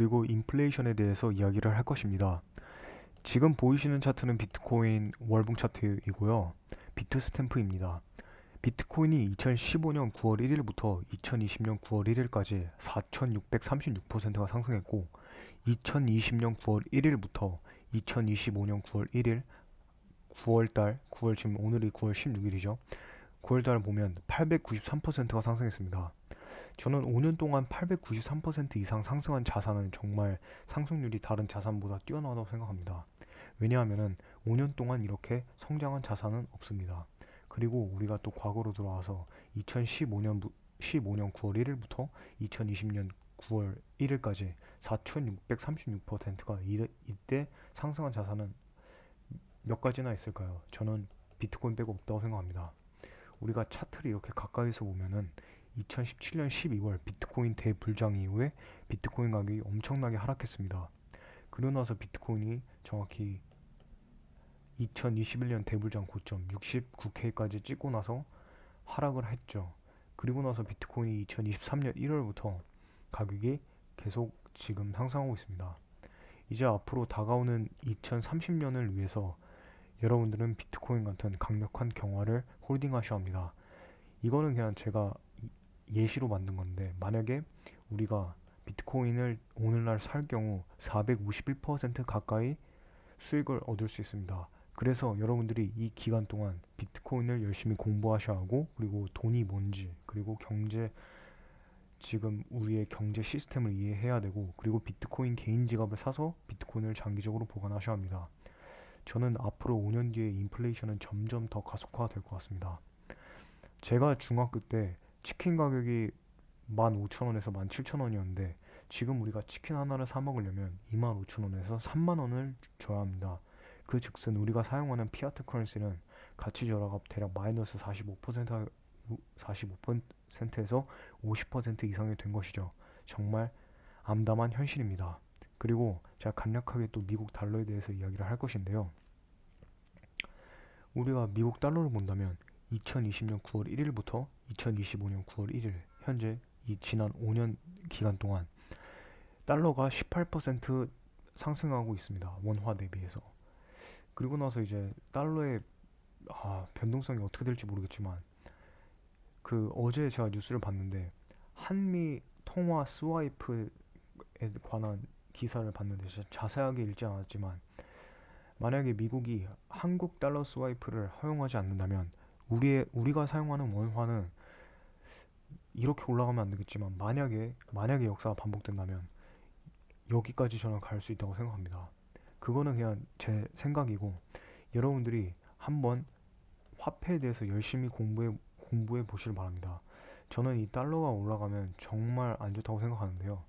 그리고 인플레이션에 대해서 이야기를 할 것입니다. 지금 보이시는 차트는 비트코인 월봉 차트이고요. 비트 스탬프입니다. 비트코인이 2015년 9월 1일부터 2020년 9월 1일까지 4,636%가 상승했고 2020년 9월 1일부터 2025년 9월 1일 9월달 9월 지금 오늘이 9월 16일이죠. 9월달 보면 893%가 상승했습니다. 저는 5년 동안 893% 이상 상승한 자산은 정말 상승률이 다른 자산보다 뛰어나다고 생각합니다. 왜냐하면 5년 동안 이렇게 성장한 자산은 없습니다. 그리고 우리가 또 과거로 돌아와서 2015년 15년 9월 1일부터 2020년 9월 1일까지 4,636%가 이때 상승한 자산은 몇 가지나 있을까요? 저는 비트코인 빼고 없다고 생각합니다. 우리가 차트를 이렇게 가까이서 보면은 2017년 12월 비트코인 대불장 이후에 비트코인 가격이 엄청나게 하락했습니다. 그러고 나서 비트코인이 정확히 2021년 대불장 고점 69K까지 찍고 나서 하락을 했죠. 그리고 나서 비트코인이 2023년 1월부터 가격이 계속 지금 상승하고 있습니다. 이제 앞으로 다가오는 2030년을 위해서 여러분들은 비트코인 같은 강력한 경화를 홀딩하셔야 합니다. 이거는 그냥 제가 예시로 만든 건데 만약에 우리가 비트코인을 오늘날 살 경우 451% 가까이 수익을 얻을 수 있습니다. 그래서 여러분들이 이 기간 동안 비트코인을 열심히 공부하셔야 하고 그리고 돈이 뭔지 그리고 경제 지금 우리의 경제 시스템을 이해해야 되고 그리고 비트코인 개인 지갑을 사서 비트코인을 장기적으로 보관하셔야 합니다. 저는 앞으로 5년 뒤에 인플레이션은 점점 더 가속화가 될것 같습니다. 제가 중학교 때 치킨 가격이 15,000원에서 17,000원이었는데 지금 우리가 치킨 하나를 사 먹으려면 25,000원에서 3만원을 줘야 합니다. 그 즉슨 우리가 사용하는 피아트 커런시는 가치 절하가 대략 마이너스 45% 45%에서 50% 이상이 된 것이죠. 정말 암담한 현실입니다. 그리고 제가 간략하게 또 미국 달러에 대해서 이야기를 할 것인데요. 우리가 미국 달러를 본다면 2020년 9월 1일부터 2025년 9월 1일 현재 이 지난 5년 기간 동안 달러가 18% 상승하고 있습니다. 원화 대비해서. 그리고 나서 이제 달러의 아, 변동성이 어떻게 될지 모르겠지만 그 어제 제가 뉴스를 봤는데 한미 통화 스와이프에 관한 기사를 봤는데 자세하게 읽지 않았지만 만약에 미국이 한국 달러 스와이프를 허용하지 않는다면 우리의 우리가 사용하는 원화는 이렇게 올라가면 안 되겠지만 만약에 만약에 역사가 반복된다면 여기까지 저는 갈 수 있다고 생각합니다. 그거는 그냥 제 생각이고 여러분들이 한번 화폐에 대해서 열심히 공부해 공부해 보시길 바랍니다. 저는 이 달러가 올라가면 정말 안 좋다고 생각하는데요.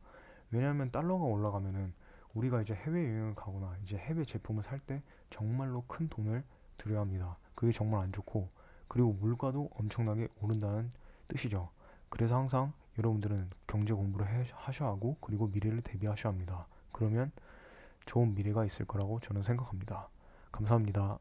왜냐하면 달러가 올라가면은 우리가 이제 해외 여행을 가거나 이제 해외 제품을 살 때 정말로 큰 돈을 들여야 합니다. 그게 정말 안 좋고 그리고 물가도 엄청나게 오른다는 뜻이죠. 그래서 항상 여러분들은 경제 공부를 해, 하셔야 하고 그리고 미래를 대비하셔야 합니다. 그러면 좋은 미래가 있을 거라고 저는 생각합니다. 감사합니다.